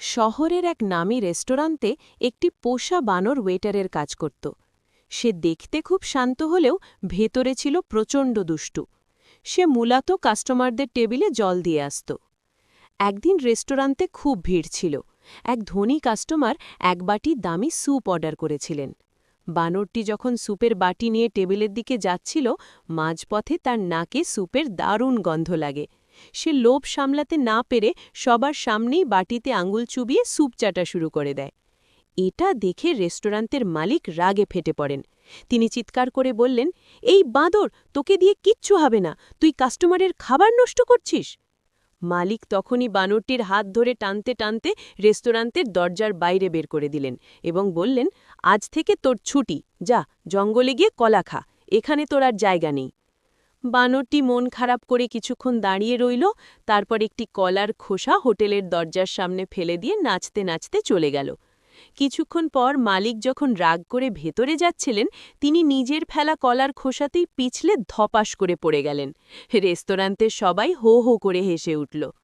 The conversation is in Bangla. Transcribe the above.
শহরের এক নামী রেস্টুরান্টে একটি পোষা বানর ওয়েটারের কাজ করত। সে দেখতে খুব শান্ত হলেও ভেতরে ছিল প্রচণ্ড দুষ্টু। সে মূলত কাস্টমারদের টেবিলে জল দিয়ে আসত। একদিন রেস্টুরান্টে খুব ভিড় ছিল। এক ধনী কাস্টমার এক বাটি দামি স্যুপ অর্ডার করেছিলেন। বানরটি যখন স্যুপের বাটি নিয়ে টেবিলের দিকে যাচ্ছিল, মাঝপথে তার নাকে স্যুপের দারুণ গন্ধ লাগে। সে লোভ সামলাতে না পেরে সবার সামনেই বাটিতে আঙুল চুবিয়ে স্যুপ চাটা শুরু করে দেয়। এটা দেখে রেস্টুরেন্টের মালিক রাগে ফেটে পড়েন। তিনি চিৎকার করে বললেন, এই বাঁদর, তোকে দিয়ে কিচ্ছু হবে না, তুই কাস্টমারের খাবার নষ্ট করছিস? মালিক তখনই বানরটির হাত ধরে টানতে টানতে রেস্টুরেন্টের দরজার বাইরে বের করে দিলেন এবং বললেন, আজ থেকে তোর ছুটি, যা, জঙ্গলে গিয়ে কলা খা, এখানে তোর আর জায়গা নেই। বানরটি মন খারাপ করে কিছুক্ষণ দাঁড়িয়ে রইল, তারপর একটি কলার খোসা হোটেলের দরজার সামনে ফেলে দিয়ে নাচতে নাচতে চলে গেল। কিছুক্ষণ পর মালিক যখন রাগ করে ভেতরে যাচ্ছিলেন, তিনি নিজের ফেলা কলার খোসাতেই পিছলে ধপাস করে পড়ে গেলেন। রেস্তোরাঁতে সবাই হো হো করে হেসে উঠল।